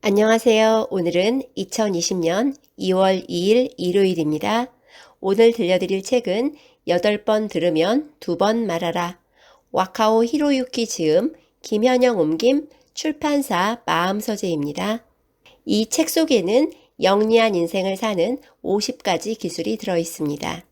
안녕하세요. 오늘은 2020년 2월 2일 일요일입니다. 오늘 들려드릴 책은 8번 들으면 2번 말하라. 와카오 히로유키 지음, 김현영 옮김, 출판사 마음서재입니다. 이 책 속에는 영리한 인생을 사는 50가지 기술이 들어 있습니다.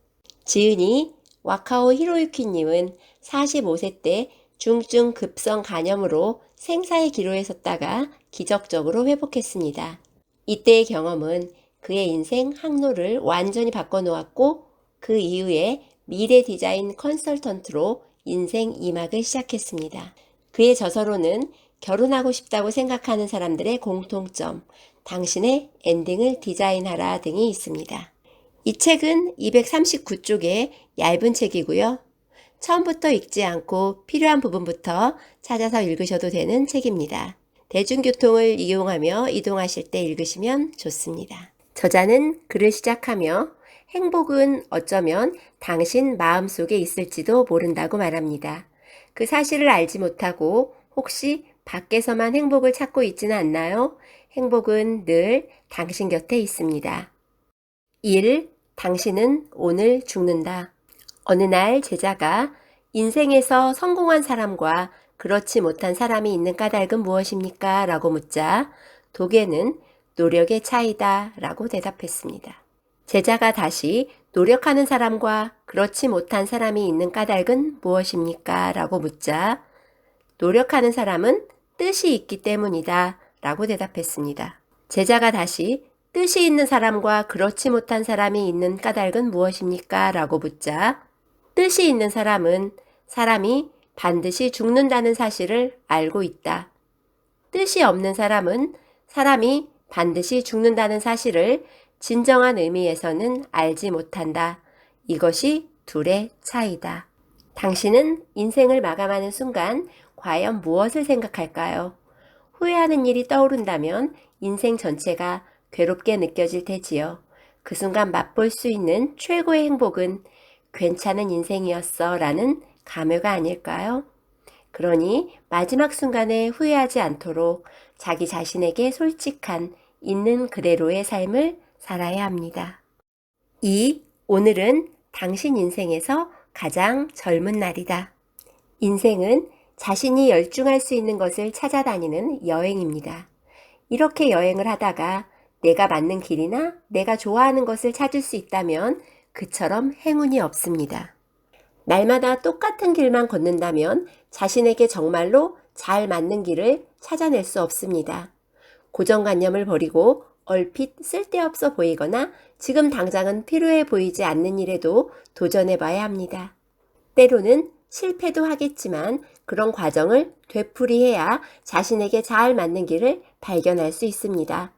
지은이 와카오 히로유키님은 45세 때 중증 급성 간염으로 생사의 기로에 섰다가 기적적으로 회복했습니다. 이때의 경험은 그의 인생 항로를 완전히 바꿔놓았고 그 이후에 미래 디자인 컨설턴트로 인생 2막을 시작했습니다. 그의 저서로는 결혼하고 싶다고 생각하는 사람들의 공통점, 당신의 엔딩을 디자인하라 등이 있습니다. 이 책은 239쪽의 얇은 책이고요. 처음부터 읽지 않고 필요한 부분부터 찾아서 읽으셔도 되는 책입니다. 대중교통을 이용하며 이동하실 때 읽으시면 좋습니다. 저자는 글을 시작하며 행복은 어쩌면 당신 마음속에 있을지도 모른다고 말합니다. 그 사실을 알지 못하고 혹시 밖에서만 행복을 찾고 있지는 않나요? 행복은 늘 당신 곁에 있습니다. 1. 당신은 오늘 죽는다. 어느 날 제자가 인생에서 성공한 사람과 그렇지 못한 사람이 있는 까닭은 무엇입니까? 라고 묻자 도계는 노력의 차이다 라고 대답했습니다. 제자가 다시 노력하는 사람과 그렇지 못한 사람이 있는 까닭은 무엇입니까? 라고 묻자 노력하는 사람은 뜻이 있기 때문이다 라고 대답했습니다. 제자가 다시 뜻이 있는 사람과 그렇지 못한 사람이 있는 까닭은 무엇입니까? 라고 묻자 뜻이 있는 사람은 사람이 반드시 죽는다는 사실을 알고 있다. 뜻이 없는 사람은 사람이 반드시 죽는다는 사실을 진정한 의미에서는 알지 못한다. 이것이 둘의 차이다. 당신은 인생을 마감하는 순간 과연 무엇을 생각할까요? 후회하는 일이 떠오른다면 인생 전체가 괴롭게 느껴질 테지요. 그 순간 맛볼 수 있는 최고의 행복은 괜찮은 인생이었어 라는 감회가 아닐까요? 그러니 마지막 순간에 후회하지 않도록 자기 자신에게 솔직한 있는 그대로의 삶을 살아야 합니다. 2. 오늘은 당신 인생에서 가장 젊은 날이다. 인생은 자신이 열중할 수 있는 것을 찾아다니는 여행입니다. 이렇게 여행을 하다가 내가 맞는 길이나 내가 좋아하는 것을 찾을 수 있다면 그처럼 행운이 없습니다. 날마다 똑같은 길만 걷는다면 자신에게 정말로 잘 맞는 길을 찾아낼 수 없습니다. 고정관념을 버리고 얼핏 쓸데없어 보이거나 지금 당장은 필요해 보이지 않는 일에도 도전해 봐야 합니다. 때로는 실패도 하겠지만 그런 과정을 되풀이해야 자신에게 잘 맞는 길을 발견할 수 있습니다.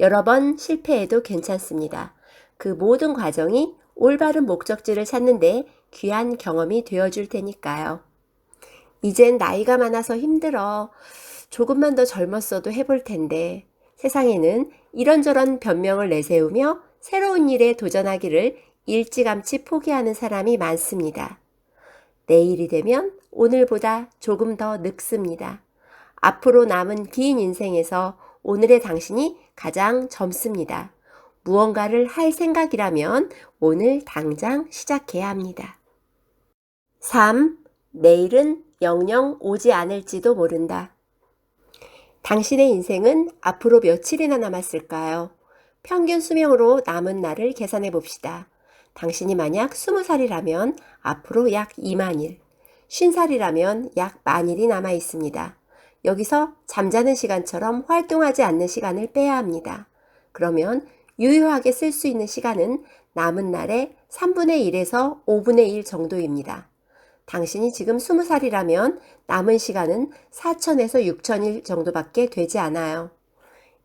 여러 번 실패해도 괜찮습니다. 그 모든 과정이 올바른 목적지를 찾는데 귀한 경험이 되어줄 테니까요. 이젠 나이가 많아서 힘들어. 조금만 더 젊었어도 해볼 텐데. 세상에는 이런저런 변명을 내세우며 새로운 일에 도전하기를 일찌감치 포기하는 사람이 많습니다. 내일이 되면 오늘보다 조금 더 늙습니다. 앞으로 남은 긴 인생에서 오늘의 당신이 가장 젊습니다. 무언가를 할 생각이라면 오늘 당장 시작해야 합니다. 3. 내일은 영영 오지 않을지도 모른다. 당신의 인생은 앞으로 며칠이나 남았을까요? 평균 수명으로 남은 날을 계산해 봅시다. 당신이 만약 20살이라면 앞으로 약 2만일, 50살이라면 약 만일이 남아 있습니다. 여기서 잠자는 시간처럼 활동하지 않는 시간을 빼야 합니다. 그러면 유효하게 쓸 수 있는 시간은 남은 날의 3분의 1에서 5분의 1 정도입니다. 당신이 지금 20살이라면 남은 시간은 4천에서 6천일 정도밖에 되지 않아요.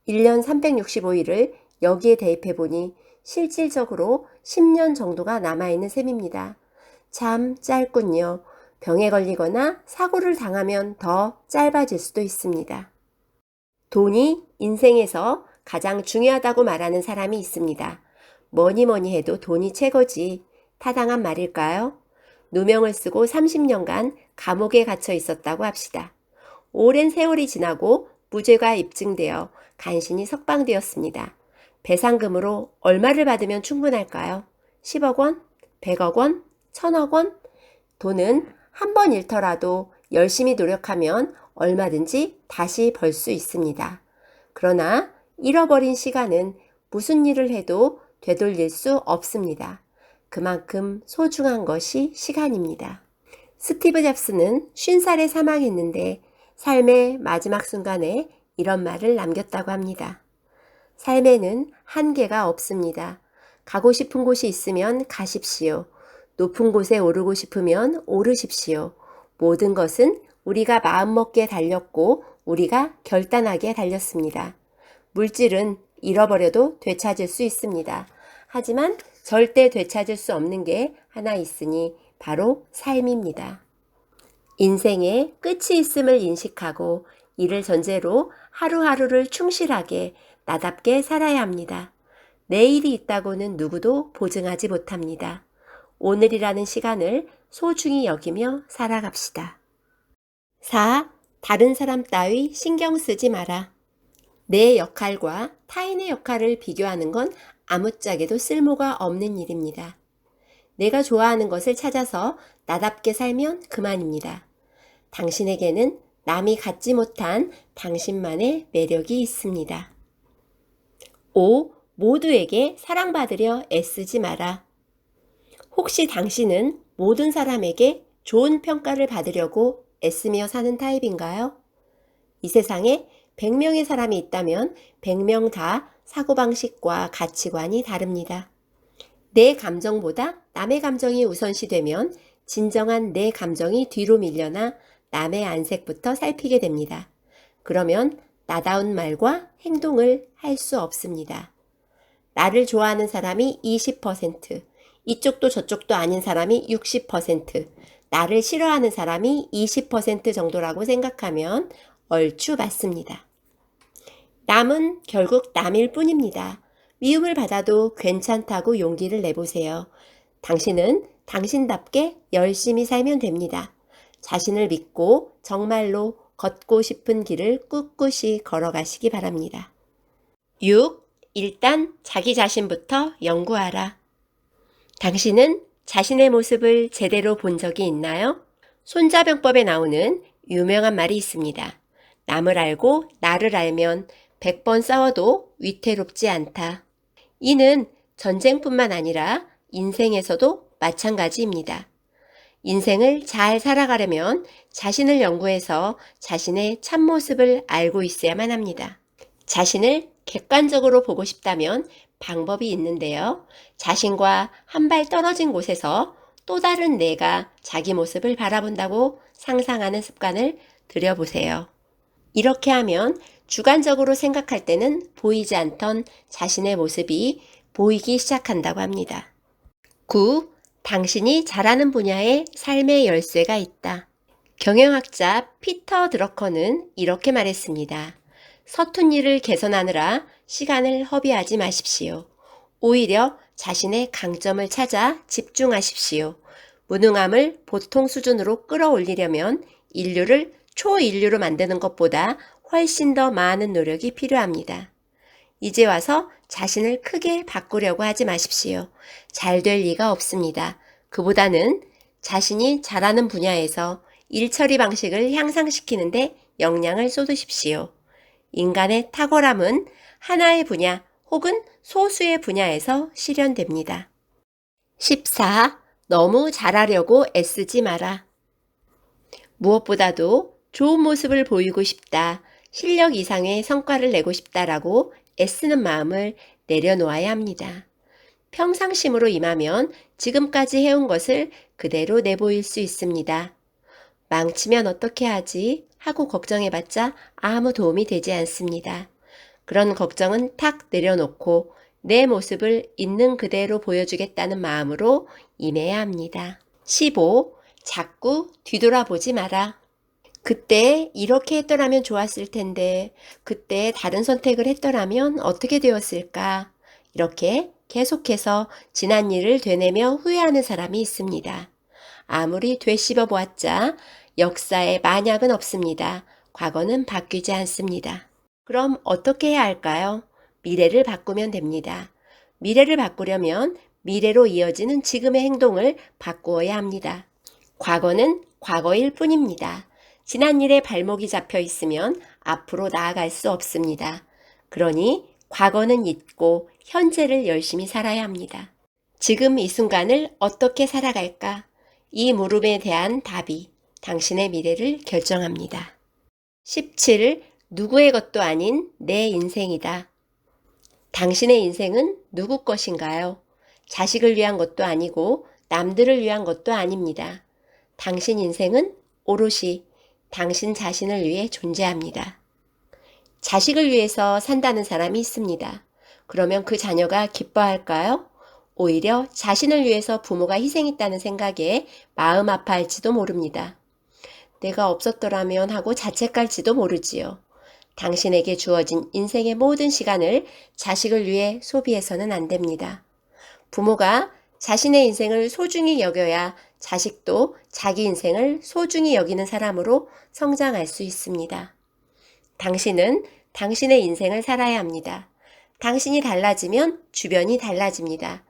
1년 365일을 여기에 대입해 보니 실질적으로 10년 정도가 남아있는 셈입니다. 참 짧군요. 병에 걸리거나 사고를 당하면 더 짧아질 수도 있습니다. 돈이 인생에서 가장 중요하다고 말하는 사람이 있습니다. 뭐니 뭐니 해도 돈이 최고지. 타당한 말일까요? 누명을 쓰고 30년간 감옥에 갇혀 있었다고 합시다. 오랜 세월이 지나고 무죄가 입증되어 간신히 석방되었습니다. 배상금으로 얼마를 받으면 충분할까요? 10억 원? 100억 원? 1000억 원? 돈은 한 번 잃더라도 열심히 노력하면 얼마든지 다시 벌 수 있습니다. 그러나 잃어버린 시간은 무슨 일을 해도 되돌릴 수 없습니다. 그만큼 소중한 것이 시간입니다. 스티브 잡스는 50살에 사망했는데 삶의 마지막 순간에 이런 말을 남겼다고 합니다. 삶에는 한계가 없습니다. 가고 싶은 곳이 있으면 가십시오. 높은 곳에 오르고 싶으면 오르십시오. 모든 것은 우리가 마음먹기에 달렸고 우리가 결단하기에 달렸습니다. 물질은 잃어버려도 되찾을 수 있습니다. 하지만 절대 되찾을 수 없는 게 하나 있으니 바로 삶입니다. 인생에 끝이 있음을 인식하고 이를 전제로 하루하루를 충실하게 나답게 살아야 합니다. 내일이 있다고는 누구도 보증하지 못합니다. 오늘이라는 시간을 소중히 여기며 살아갑시다. 4. 다른 사람 따위 신경 쓰지 마라. 내 역할과 타인의 역할을 비교하는 건 아무짝에도 쓸모가 없는 일입니다. 내가 좋아하는 것을 찾아서 나답게 살면 그만입니다. 당신에게는 남이 갖지 못한 당신만의 매력이 있습니다. 5. 모두에게 사랑받으려 애쓰지 마라. 혹시 당신은 모든 사람에게 좋은 평가를 받으려고 애쓰며 사는 타입인가요? 이 세상에 100명의 사람이 있다면 100명 다 사고방식과 가치관이 다릅니다. 내 감정보다 남의 감정이 우선시되면 진정한 내 감정이 뒤로 밀려나 남의 안색부터 살피게 됩니다. 그러면 나다운 말과 행동을 할 수 없습니다. 나를 좋아하는 사람이 20%, 이쪽도 저쪽도 아닌 사람이 60%, 나를 싫어하는 사람이 20% 정도라고 생각하면 얼추 맞습니다. 남은 결국 남일 뿐입니다. 미움을 받아도 괜찮다고 용기를 내보세요. 당신은 당신답게 열심히 살면 됩니다. 자신을 믿고 정말로 걷고 싶은 길을 꿋꿋이 걸어가시기 바랍니다. 6. 일단 자기 자신부터 연구하라. 당신은 자신의 모습을 제대로 본 적이 있나요? 손자병법에 나오는 유명한 말이 있습니다. 남을 알고 나를 알면 100번 싸워도 위태롭지 않다. 이는 전쟁뿐만 아니라 인생에서도 마찬가지입니다. 인생을 잘 살아가려면 자신을 연구해서 자신의 참모습을 알고 있어야만 합니다. 자신을 객관적으로 보고 싶다면 방법이 있는데요. 자신과 한 발 떨어진 곳에서 또 다른 내가 자기 모습을 바라본다고 상상하는 습관을 들여보세요. 이렇게 하면 주관적으로 생각할 때는 보이지 않던 자신의 모습이 보이기 시작한다고 합니다. 9. 당신이 잘하는 분야에 삶의 열쇠가 있다. 경영학자 피터 드러커는 이렇게 말했습니다. 서툰 일을 개선하느라 시간을 허비하지 마십시오. 오히려 자신의 강점을 찾아 집중하십시오. 무능함을 보통 수준으로 끌어올리려면 인류를 초인류로 만드는 것보다 훨씬 더 많은 노력이 필요합니다. 이제 와서 자신을 크게 바꾸려고 하지 마십시오. 잘 될 리가 없습니다. 그보다는 자신이 잘하는 분야에서 일처리 방식을 향상시키는데 역량을 쏟으십시오. 인간의 탁월함은 하나의 분야 혹은 소수의 분야에서 실현됩니다. 14. 너무 잘하려고 애쓰지 마라. 무엇보다도 좋은 모습을 보이고 싶다, 실력 이상의 성과를 내고 싶다라고 애쓰는 마음을 내려놓아야 합니다. 평상심으로 임하면 지금까지 해온 것을 그대로 내보일 수 있습니다. 망치면 어떻게 하지? 하고 걱정해봤자 아무 도움이 되지 않습니다. 그런 걱정은 탁 내려놓고 내 모습을 있는 그대로 보여주겠다는 마음으로 임해야 합니다. 15. 자꾸 뒤돌아보지 마라. 그때 이렇게 했더라면 좋았을 텐데, 그때 다른 선택을 했더라면 어떻게 되었을까? 이렇게 계속해서 지난 일을 되뇌며 후회하는 사람이 있습니다. 아무리 되씹어 보았자 역사에 만약은 없습니다. 과거는 바뀌지 않습니다. 그럼 어떻게 해야 할까요? 미래를 바꾸면 됩니다. 미래를 바꾸려면 미래로 이어지는 지금의 행동을 바꾸어야 합니다. 과거는 과거일 뿐입니다. 지난 일에 발목이 잡혀 있으면 앞으로 나아갈 수 없습니다. 그러니 과거는 잊고 현재를 열심히 살아야 합니다. 지금 이 순간을 어떻게 살아갈까? 이 물음에 대한 답이 당신의 미래를 결정합니다. 17. 누구의 것도 아닌 내 인생이다. 당신의 인생은 누구 것인가요? 자식을 위한 것도 아니고 남들을 위한 것도 아닙니다. 당신 인생은 오롯이 당신 자신을 위해 존재합니다. 자식을 위해서 산다는 사람이 있습니다. 그러면 그 자녀가 기뻐할까요? 오히려 자신을 위해서 부모가 희생했다는 생각에 마음 아파할지도 모릅니다. 내가 없었더라면 하고 자책할지도 모르지요. 당신에게 주어진 인생의 모든 시간을 자식을 위해 소비해서는 안 됩니다. 부모가 자신의 인생을 소중히 여겨야 자식도 자기 인생을 소중히 여기는 사람으로 성장할 수 있습니다. 당신은 당신의 인생을 살아야 합니다. 당신이 달라지면 주변이 달라집니다.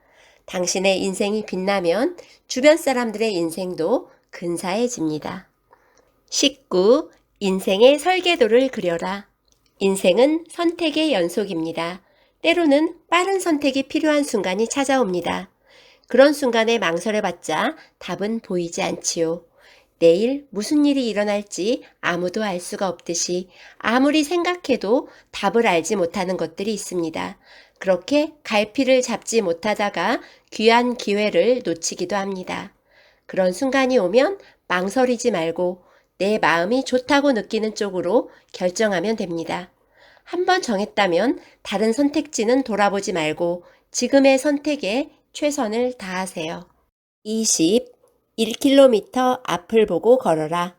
당신의 인생이 빛나면 주변 사람들의 인생도 근사해집니다. 19. 인생의 설계도를 그려라. 인생은 선택의 연속입니다. 때로는 빠른 선택이 필요한 순간이 찾아옵니다. 그런 순간에 망설여봤자 답은 보이지 않지요. 내일 무슨 일이 일어날지 아무도 알 수가 없듯이 아무리 생각해도 답을 알지 못하는 것들이 있습니다. 그렇게 갈피를 잡지 못하다가 귀한 기회를 놓치기도 합니다. 그런 순간이 오면 망설이지 말고 내 마음이 좋다고 느끼는 쪽으로 결정하면 됩니다. 한번 정했다면 다른 선택지는 돌아보지 말고 지금의 선택에 최선을 다하세요. 20. 1km 앞을 보고 걸어라.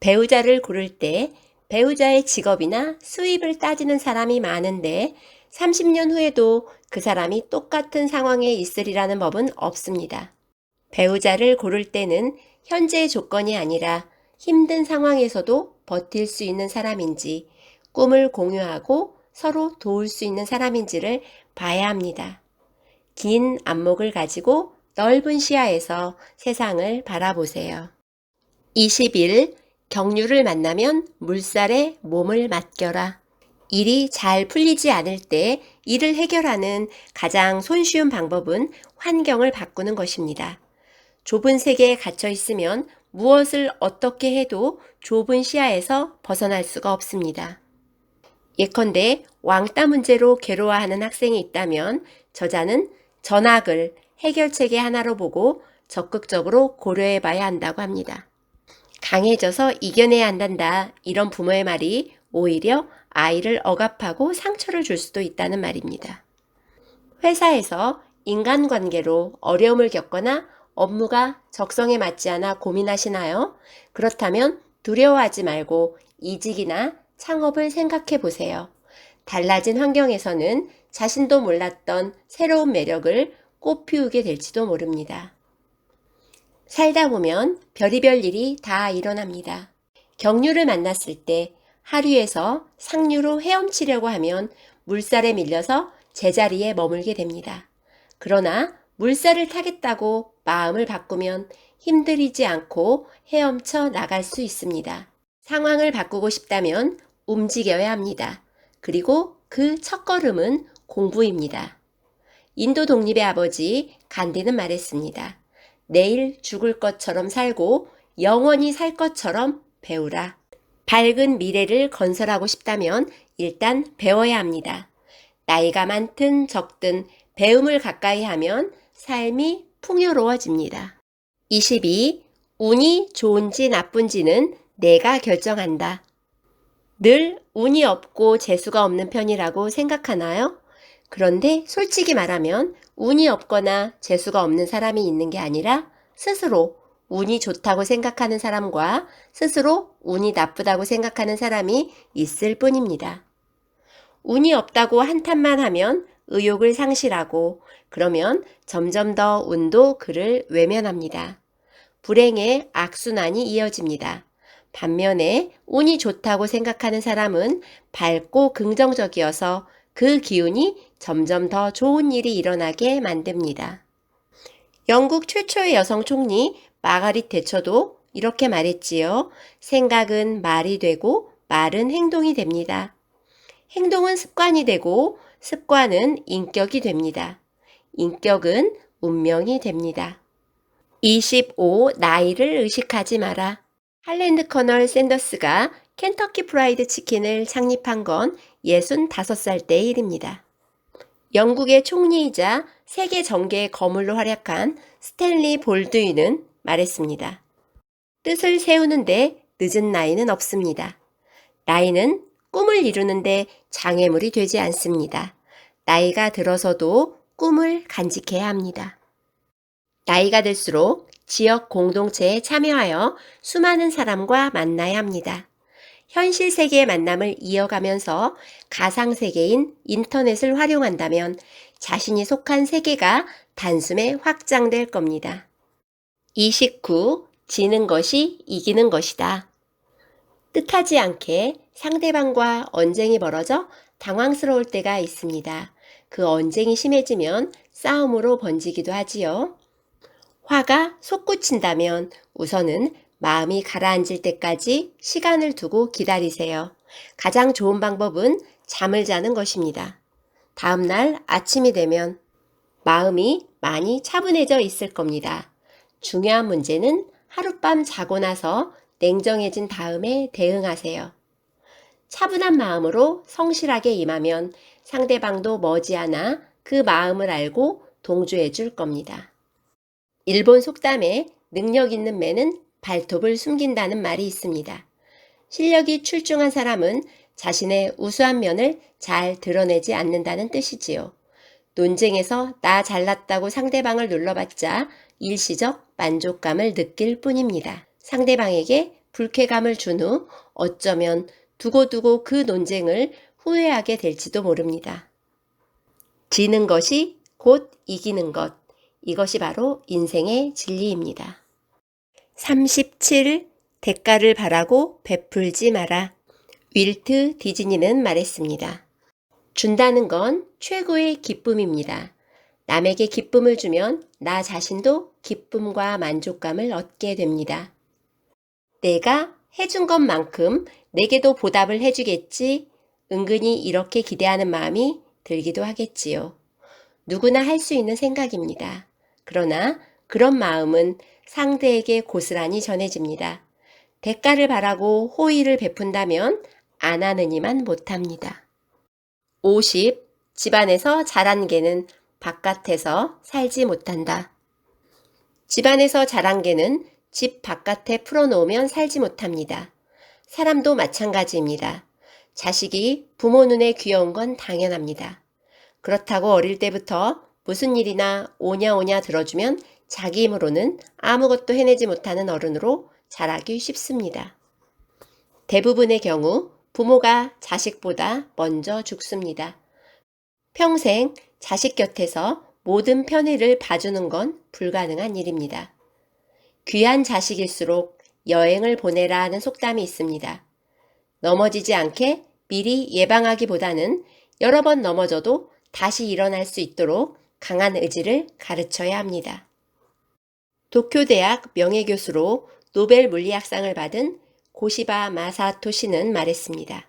배우자를 고를 때 배우자의 직업이나 수입을 따지는 사람이 많은데 30년 후에도 그 사람이 똑같은 상황에 있으리라는 법은 없습니다. 배우자를 고를 때는 현재의 조건이 아니라 힘든 상황에서도 버틸 수 있는 사람인지 꿈을 공유하고 서로 도울 수 있는 사람인지를 봐야 합니다. 긴 안목을 가지고 넓은 시야에서 세상을 바라보세요. 21. 경류를 만나면 물살에 몸을 맡겨라. 일이 잘 풀리지 않을 때 일을 해결하는 가장 손쉬운 방법은 환경을 바꾸는 것입니다. 좁은 세계에 갇혀 있으면 무엇을 어떻게 해도 좁은 시야에서 벗어날 수가 없습니다. 예컨대 왕따 문제로 괴로워하는 학생이 있다면 저자는 전학을 해결책의 하나로 보고 적극적으로 고려해 봐야 한다고 합니다. 강해져서 이겨내야 한단다. 이런 부모의 말이 오히려 아이를 억압하고 상처를 줄 수도 있다는 말입니다. 회사에서 인간관계로 어려움을 겪거나 업무가 적성에 맞지 않아 고민하시나요? 그렇다면 두려워하지 말고 이직이나 창업을 생각해 보세요. 달라진 환경에서는 자신도 몰랐던 새로운 매력을 꽃피우게 될지도 모릅니다. 살다 보면 별의별 일이 다 일어납니다. 경류를 만났을 때 하류에서 상류로 헤엄치려고 하면 물살에 밀려서 제자리에 머물게 됩니다. 그러나 물살을 타겠다고 마음을 바꾸면 힘들이지 않고 헤엄쳐 나갈 수 있습니다. 상황을 바꾸고 싶다면 움직여야 합니다. 그리고 그 첫걸음은 공부입니다. 인도 독립의 아버지 간디는 말했습니다. 내일 죽을 것처럼 살고 영원히 살 것처럼 배우라. 밝은 미래를 건설하고 싶다면 일단 배워야 합니다. 나이가 많든 적든 배움을 가까이 하면 삶이 풍요로워집니다. 22. 운이 좋은지 나쁜지는 내가 결정한다. 늘 운이 없고 재수가 없는 편이라고 생각하나요? 그런데 솔직히 말하면 운이 없거나 재수가 없는 사람이 있는 게 아니라 스스로 운이 좋다고 생각하는 사람과 스스로 운이 나쁘다고 생각하는 사람이 있을 뿐입니다. 운이 없다고 한탄만 하면 의욕을 상실하고 그러면 점점 더 운도 그를 외면합니다. 불행의 악순환이 이어집니다. 반면에 운이 좋다고 생각하는 사람은 밝고 긍정적이어서 그 기운이 점점 더 좋은 일이 일어나게 만듭니다. 영국 최초의 여성 총리 마가릿 대처도 이렇게 말했지요. 생각은 말이 되고 말은 행동이 됩니다. 행동은 습관이 되고 습관은 인격이 됩니다. 인격은 운명이 됩니다. 25. 나이를 의식하지 마라. 할랜드 커널 샌더스가 켄터키 프라이드 치킨을 창립한 건 65살 때의 일입니다. 영국의 총리이자 세계 정계의 거물로 활약한 스탠리 볼드윈은 말했습니다. 뜻을 세우는데 늦은 나이는 없습니다. 나이는 꿈을 이루는데 장애물이 되지 않습니다. 나이가 들어서도 꿈을 간직해야 합니다. 나이가 들수록 지역 공동체에 참여하여 수많은 사람과 만나야 합니다. 현실 세계의 만남을 이어가면서 가상 세계인 인터넷을 활용한다면 자신이 속한 세계가 단숨에 확장될 겁니다. 29. 지는 것이 이기는 것이다. 뜻하지 않게 상대방과 언쟁이 벌어져 당황스러울 때가 있습니다. 그 언쟁이 심해지면 싸움으로 번지기도 하지요. 화가 솟구친다면 우선은 마음이 가라앉을 때까지 시간을 두고 기다리세요. 가장 좋은 방법은 잠을 자는 것입니다. 다음날 아침이 되면 마음이 많이 차분해져 있을 겁니다. 중요한 문제는 하룻밤 자고 나서 냉정해진 다음에 대응하세요. 차분한 마음으로 성실하게 임하면 상대방도 머지않아 그 마음을 알고 동조해 줄 겁니다. 일본 속담에 능력 있는 매는 발톱을 숨긴다는 말이 있습니다. 실력이 출중한 사람은 자신의 우수한 면을 잘 드러내지 않는다는 뜻이지요. 논쟁에서 나 잘났다고 상대방을 눌러봤자 일시적 만족감을 느낄 뿐입니다. 상대방에게 불쾌감을 준 후 어쩌면 두고두고 그 논쟁을 후회하게 될지도 모릅니다. 지는 것이 곧 이기는 것. 이것이 바로 인생의 진리입니다. 37. 대가를 바라고 베풀지 마라. 윌트 디즈니는 말했습니다. 준다는 건 최고의 기쁨입니다. 남에게 기쁨을 주면 나 자신도 기쁨과 만족감을 얻게 됩니다. 내가 해준 것만큼 내게도 보답을 해주겠지. 은근히 이렇게 기대하는 마음이 들기도 하겠지요. 누구나 할 수 있는 생각입니다. 그러나 그런 마음은 상대에게 고스란히 전해집니다. 대가를 바라고 호의를 베푼다면 안 하느니만 못합니다. 50. 집안에서 자란 개는 바깥에서 살지 못한다. 집안에서 자란 개는 집 바깥에 풀어놓으면 살지 못합니다. 사람도 마찬가지입니다. 자식이 부모 눈에 귀여운 건 당연합니다. 그렇다고 어릴 때부터 무슨 일이나 오냐오냐 들어주면 자기 힘으로는 아무것도 해내지 못하는 어른으로 자라기 쉽습니다. 대부분의 경우 부모가 자식보다 먼저 죽습니다. 평생 자식 곁에서 모든 편의를 봐주는 건 불가능한 일입니다. 귀한 자식일수록 여행을 보내라 하는 속담이 있습니다. 넘어지지 않게 미리 예방하기보다는 여러 번 넘어져도 다시 일어날 수 있도록 강한 의지를 가르쳐야 합니다. 도쿄대학 명예교수로 노벨 물리학상을 받은 고시바 마사토 씨는 말했습니다.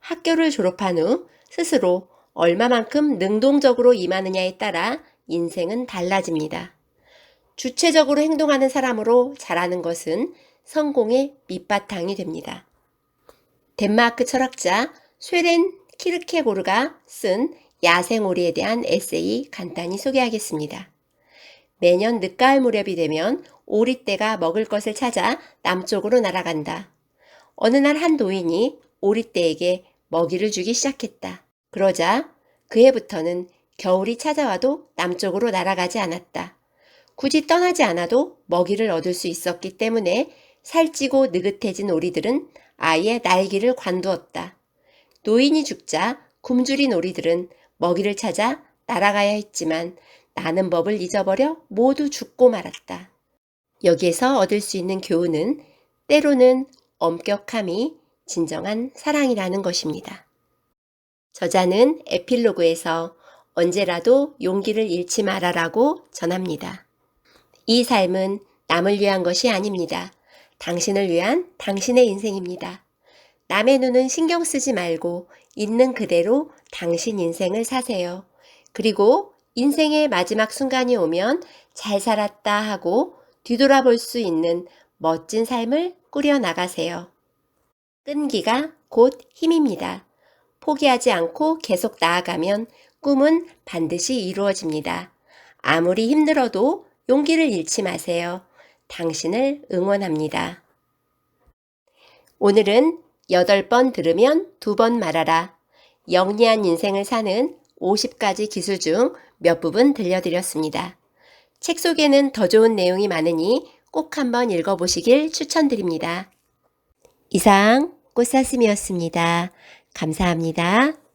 학교를 졸업한 후 스스로 얼마만큼 능동적으로 임하느냐에 따라 인생은 달라집니다. 주체적으로 행동하는 사람으로 자라는 것은 성공의 밑바탕이 됩니다. 덴마크 철학자 쇠렌 키르케고르가 쓴 야생오리에 대한 에세이 간단히 소개하겠습니다. 매년 늦가을 무렵이 되면 오리떼가 먹을 것을 찾아 남쪽으로 날아간다. 어느 날 한 노인이 오리떼에게 먹이를 주기 시작했다. 그러자 그 해부터는 겨울이 찾아와도 남쪽으로 날아가지 않았다. 굳이 떠나지 않아도 먹이를 얻을 수 있었기 때문에 살찌고 느긋해진 오리들은 아예 날기를 관두었다. 노인이 죽자 굶주린 오리들은 먹이를 찾아 날아가야 했지만 나는 법을 잊어버려 모두 죽고 말았다. 여기에서 얻을 수 있는 교훈은 때로는 엄격함이 진정한 사랑이라는 것입니다. 저자는 에필로그에서 언제라도 용기를 잃지 말아라고 전합니다. 이 삶은 남을 위한 것이 아닙니다. 당신을 위한 당신의 인생입니다. 남의 눈은 신경 쓰지 말고 있는 그대로 당신 인생을 사세요. 그리고 인생의 마지막 순간이 오면 잘 살았다 하고 뒤돌아볼 수 있는 멋진 삶을 꾸려 나가세요. 끈기가 곧 힘입니다. 포기하지 않고 계속 나아가면 꿈은 반드시 이루어집니다. 아무리 힘들어도 용기를 잃지 마세요. 당신을 응원합니다. 오늘은 8번 들으면 2번 말하라. 영리한 인생을 사는 50가지 기술 중 몇 부분 들려드렸습니다. 책 속에는 더 좋은 내용이 많으니 꼭 한번 읽어보시길 추천드립니다. 이상 꽃사슴이었습니다. 감사합니다.